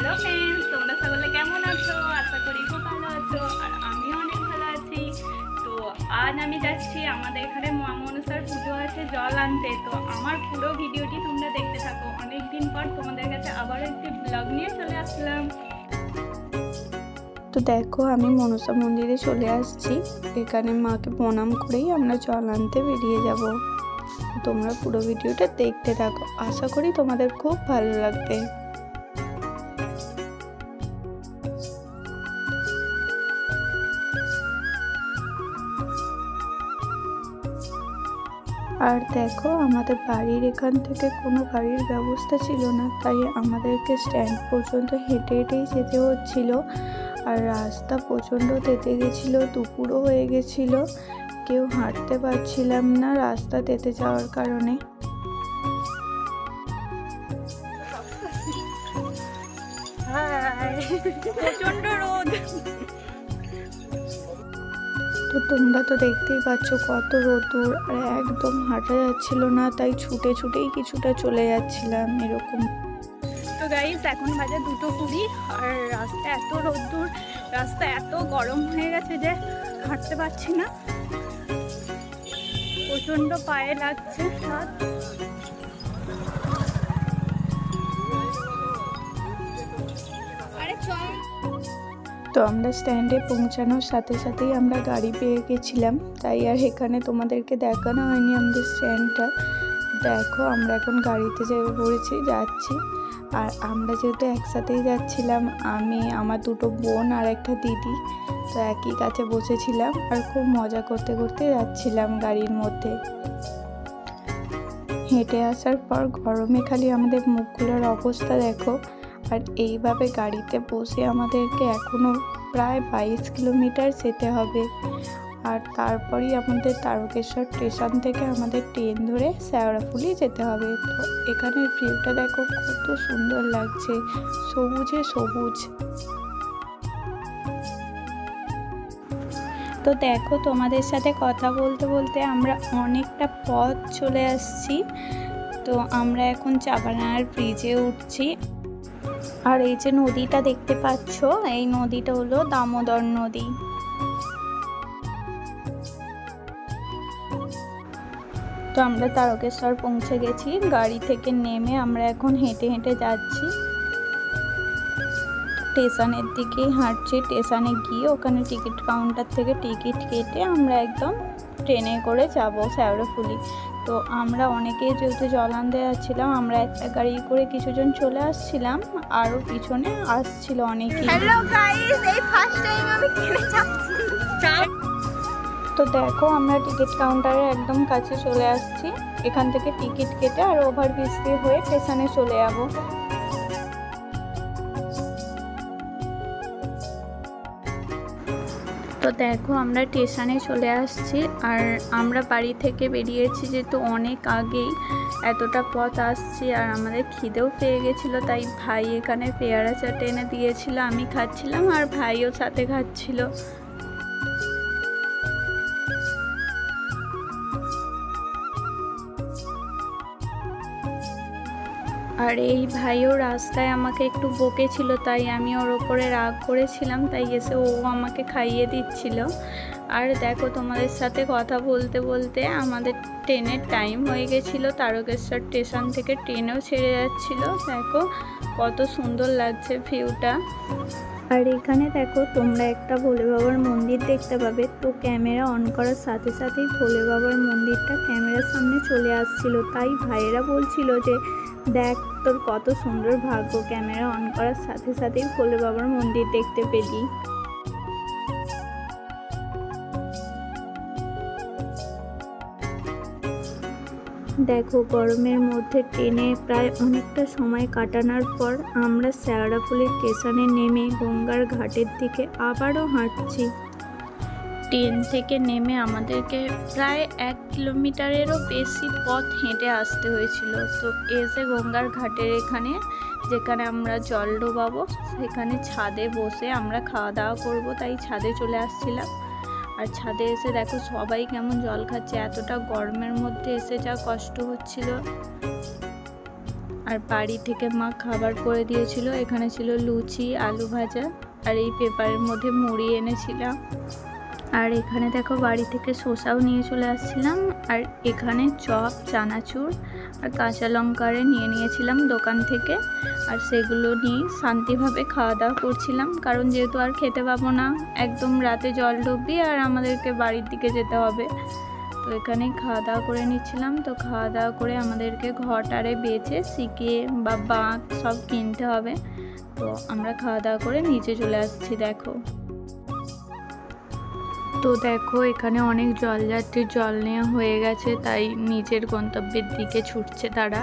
Hello friends তোমরা সকলে কেমন আছো? আশা করি খুব ভালো আছো, আর আমিও অনেক ভালো আছি। তো আজ আমি যাচ্ছি, আমাদের এখানে মা মনসার পুজো আছে, জল আনতে। তো আমার পুরো ভিডিওটি তোমরা দেখতে থাকো। অনেক দিন পর তোমাদের কাছে আবার একটি ব্লগ নিয়ে চলে আসলাম। তো দেখো, আমি মনসা মন্দিরে চলে আসছি। এখানে মাকে প্রণাম করেই আমরা জল আনতে বেরিয়ে যাব। তোমরা পুরো ভিডিওটা দেখতে থাকো। আশা করি তোমাদের খুব ভালো লাগবে। আর দেখো, আমাদের বাড়ির এখান থেকে কোনো গাড়ির ব্যবস্থা ছিল না, তাই আমাদেরকে স্ট্যান্ড পর্যন্ত হেঁটে হেঁটেই যেতে হচ্ছিল। আর রাস্তা প্রচণ্ড তেতে গেছিল, দুপুরও হয়ে গেছিল। কেউ হাঁটতে পারছিলাম না রাস্তা তেতে যাওয়ার কারণে। প্রচণ্ড রোদ। তো তোমরা তো দেখতেই পাচ্ছ কত রোদুর আর একদম হাঁটা যাচ্ছিল না, তাই ছুটে ছুটেই কিছুটা চলে যাচ্ছিলাম এরকম। তো গাইস এখন বাজে দুটো কুড়ি, আর রাস্তা এত রোদ্দুর রাস্তা এত গরম হয়ে গেছে যে হাঁটতে পারছি না। প্রচণ্ড পায়ে লাগছে হাত। আরে চল। তো আমরা স্ট্যান্ডে পৌঁছানোর সাথে সাথেই আমরা গাড়ি পেয়ে গেছিলাম। তাই আর এখানে তোমাদেরকে দেখানো হয়নি আমাদের স্ট্যান্ডটা দেখো, আমরা এখন গাড়িতে যেয়ে পড়েছি, যাচ্ছি। আর আমরা যেহেতু একসাথেই যাচ্ছিলাম, আমি, আমার দুটো বোন আর একটা দিদি, তো একই কাছে বসেছিলাম আর খুব মজা করতে করতে যাচ্ছিলাম গাড়ির মধ্যে। হেঁটে আসার পর গরমে খালি আমাদের মুখগুলোর অবস্থা দেখো। আর এইভাবে গাড়িতে বসে আমাদেরকে এখনও প্রায় বাইশ কিলোমিটার যেতে হবে। আর তারপরেই আমাদের তারকেশ্বর স্টেশন থেকে আমাদের ট্রেন ধরে শ্যাওড়াফুলি যেতে হবে। তো এখানের ভিউটা দেখো, কত সুন্দর লাগছে। সবুজে সবুজ। তো দেখো, তোমাদের সাথে কথা বলতে বলতে আমরা অনেকটা পথ চলে আসছি। তো আমরা এখন চাপানার ব্রিজে উঠছি। আর এই যে নদীটা দেখতে পাচ্ছ, এই নদীটা হলো দামোদর নদী। তো আমরা তারকেশ্বর পৌঁছে গেছি, গাড়ি থেকে নেমে আমরা এখন হেঁটে হেঁটে যাচ্ছি। স্টেশনের দিকেই হাঁটছি, স্টেশনে গিয়ে ওখানে টিকিট কাউন্টার থেকে টিকিট কেটে আমরা একদম ট্রেনে করে যাব শ্যাওড়াফুলি তো আমরা অনেকেই যেহেতু জল আনতে যাচ্ছিলাম আমরা একটা গাড়ি করে কিছুজন চলে আসছিলাম আরও পিছনে আসছিল অনেকেই। হ্যালো গাইস এই ফার্স্ট টাইম আমি তো দেখো আমরা টিকিট কাউন্টারের একদম কাছে চলে আসছি। এখান থেকে টিকিট কেটে আর ওভারব্রিজ দিয়ে হয়ে স্টেশনে চলে যাব। তো দেখো, আমরা স্টেশনে চলে আসছি আর আমরা বাড়ি থেকে বেরিয়েছি যেহেতু অনেক আগেই। এতটা পথ আসছি আর আমাদের খিদেও পেয়ে গেছিল, তাই ভাই এখানে পেয়ারা চাট এনে দিয়েছিল, আমি খাচ্ছিলাম আর ভাইও সাথে খাচ্ছিল। আর এই ভাইও রাস্তায় আমাকে একটু বকেছিল, তাই আমি ওর ওপরে রাগ করেছিলাম, তাই এসে ও আমাকে খাইয়ে দিচ্ছিল। আর দেখো তোমাদের সাথে কথা বলতে বলতে আমাদের ট্রেনের টাইম হয়ে গেছিল, তারকেশ্বর স্টেশন থেকে ট্রেনেও ছেড়ে যাচ্ছিল। দেখো কত সুন্দর লাগছে ভিউটা আর এখানে দেখো তোমরা একটা ভোলে বাবার মন্দির দেখতে পাবে, তো ক্যামেরা অন করার সাথে সাথেই ভোলে বাবার মন্দিরটা ক্যামেরার সামনে চলে আসছিল। তাই ভাইয়েরা বলছিল যে দেখ তোর কত সুন্দর ভাগ্য, ক্যামেরা অন করার সাথে সাথেই ভোলে বাবার মন্দির দেখতে পেলি। দেখো, গরমের মধ্যে ট্রেনে প্রায় অনেকটা সময় কাটানোর পর আমরা শ্যাওড়াফুলি স্টেশনে নেমে গঙ্গার ঘাটের দিকে আবারও হাঁটছি। ট্রেন থেকে নেমে আমাদেরকে প্রায় এক কিলোমিটারেরও বেশি পথ হেঁটে আসতে হয়েছিল। তো এসে গঙ্গার ঘাটের এখানে, যেখানে আমরা জল ডোবাবো, সেখানে ছাদে বসে আমরা খাওয়া দাওয়া করব, তাই ছাদে চলে আসছিলাম। আর ছাদে এসে দেখো সবাই কেমন জল খাচ্ছে, এতটা গরমের মধ্যে এসে যা কষ্ট হচ্ছিল। আর বাড়ি থেকে মা খাবার করে দিয়েছিল, এখানে ছিল লুচি, আলু ভাজা, আর এই পেপারের মধ্যে মুড়ি এনেছিলাম। আর এখানে দেখো বাড়ি থেকে শসাও নিয়ে চলে আসছিলাম, আর এখানে চপ, চানাচুর আর কাঁচা লঙ্কারে নিয়ে নিয়েছিলাম দোকান থেকে। আর সেগুলো নিয়ে শান্তিভাবে খাওয়া দাওয়া করছিলাম, কারণ যেহেতু আর খেতে পাবো না, একদম রাতে জল ডুববি আর আমাদেরকে বাড়ির দিকে যেতে হবে। তো এখানে খাওয়া দাওয়া করে নিচ্ছিলাম, তো খাওয়া দাওয়া করে আমাদেরকে ঘরটারে বেচে শিখিয়ে বা বাঁক সব কিনতে হবে। তো আমরা খাওয়া দাওয়া করে নিচে চলে আসছি, দেখো। তো দেখো, এখানে অনেক জলযাত্রীর জল নেওয়া হয়ে গেছে, তাই নিজের গন্তব্যের দিকে ছুটছে তারা।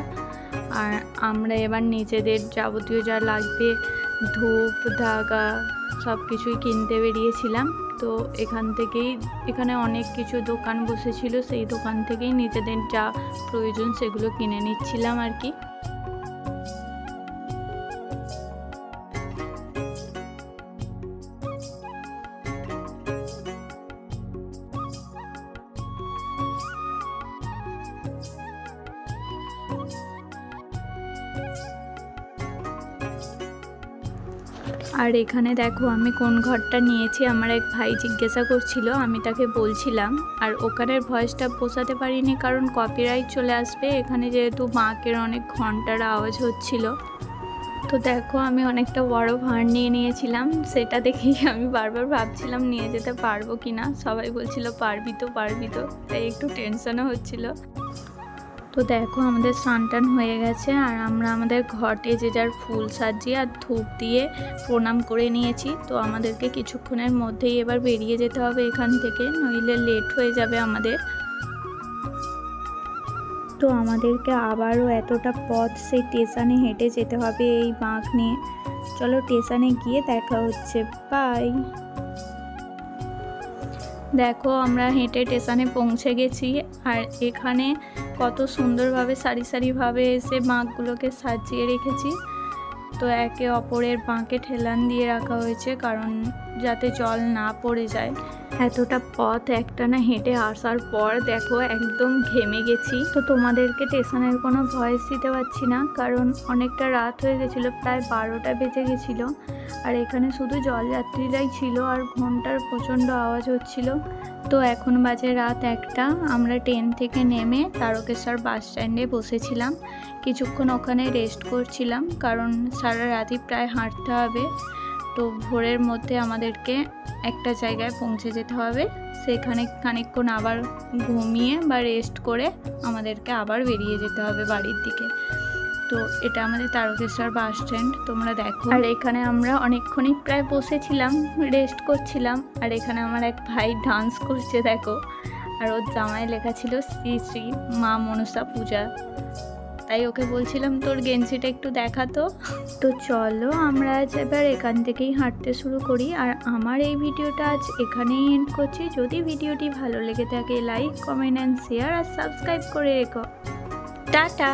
আর আমরা এবার নিজেদের যাবতীয় যা লাগবে, ধূপ, ধাগা সব কিছুই কিনতে বেরিয়েছিলাম। তো এখান থেকেই, এখানে অনেক কিছু দোকান বসেছিল, সেই দোকান থেকেই নিজেদের যা প্রয়োজন সেগুলো কিনে নিচ্ছিলাম আর কি। আর এখানে দেখো আমি কোন ঘরটা নিয়েছি, আমার এক ভাই জিজ্ঞাসা করছিল, আমি তাকে বলছিলাম। আর ওখানের ভয়েসটা পোষাতে পারিনি কারণ কপিরাইট চলে আসবে, এখানে যেহেতু মাকের অনেক ঘণ্টার আওয়াজ হচ্ছিল। তো দেখো আমি অনেকটা বড় ভাঁড় নিয়ে নিয়েছিলাম, সেটা দেখেই আমি বারবার ভাবছিলাম নিয়ে যেতে পারব কি না সবাই বলছিল, পারবি তো পারবি তো। তাই একটু টেনশনও হচ্ছিল। তো দেখো আমাদের স্নান হয়ে গেছে আর আমরা আমাদের ঘটে যে যার ফুল সাজিয়ে আর ধূপ দিয়ে প্রণাম করে নিয়েছি। তো আমাদেরকে কিছুক্ষণের মধ্যেই এবার বেরিয়ে যেতে হবে এখান থেকে, নইলে লেট হয়ে যাবে আমাদের। তো আমাদেরকে আবারও এতটা পথ সেই স্টেশনে হেঁটে যেতে হবে এই বাঁক নিয়ে। চলো স্টেশনে গিয়ে দেখা হচ্ছে। বাই দেখো, আমরা হেঁটে স্টেশনে পৌঁছে গেছি আর এখানে কত সুন্দরভাবে সারি সারিভাবে এসে মাগগুলোকে সাজিয়ে রেখেছি। তো একে অপরের বাঁকে ঠেলান দিয়ে রাখা হয়েছে কারণ যাতে জল না পড়ে যায়। এতটা পথ একটানা হেঁটে আসার পর দেখো একদম ঘেমে গেছি। তো তোমাদেরকে স্টেশনের কোনো ভয়েস দিতে পারছি না কারণ অনেকটা রাত হয়ে গেছিল, প্রায় বারোটা বেজে গেছিল। আর এখানে শুধু জলযাত্রীরাই ছিল আর ঘণ্টার প্রচণ্ড আওয়াজ হচ্ছিল। তো এখন বাজে রাত একটা। আমরা ট্রেন থেকে নেমে তারকেশ্বর বাস স্ট্যান্ডে বসেছিলাম। কিছুক্ষণ ওখানে রেস্ট করছিলাম, কারণ সারা রাতই প্রায় হাঁটতে হবে। তো ভোরের মধ্যে আমাদেরকে একটা জায়গায় পৌঁছে যেতে হবে। সেখানে খানিকক্ষণ আবার ঘুমিয়ে বা রেস্ট করে আমাদেরকে আবার বেরিয়ে যেতে হবে বাড়ির দিকে। তো এটা আমাদের তারকেশ্বর বাস স্ট্যান্ড, তোমরা দেখো। আর এখানে আমরা অনেকক্ষণই প্রায় বসেছিলাম, রেস্ট করছিলাম, আর এখানে আমার এক ভাই ডান্স করছে, দেখো। আর ওর জামায় লেখা ছিল শ্রী শ্রী মা মনসা পূজা। তাই ওকে বলছিলাম, তোর গেঞ্জিটা একটু দেখাতো তো। চলো আমরা আজ এবার এখান থেকেই হাঁটতে শুরু করি। আর আমার এই ভিডিওটা আজ এখানেই এন্ড করছি। যদি ভিডিওটি ভালো লেগে থাকে লাইক কমেন্ট অ্যান্ড শেয়ার আর সাবস্ক্রাইব করে রেখো। টাটা!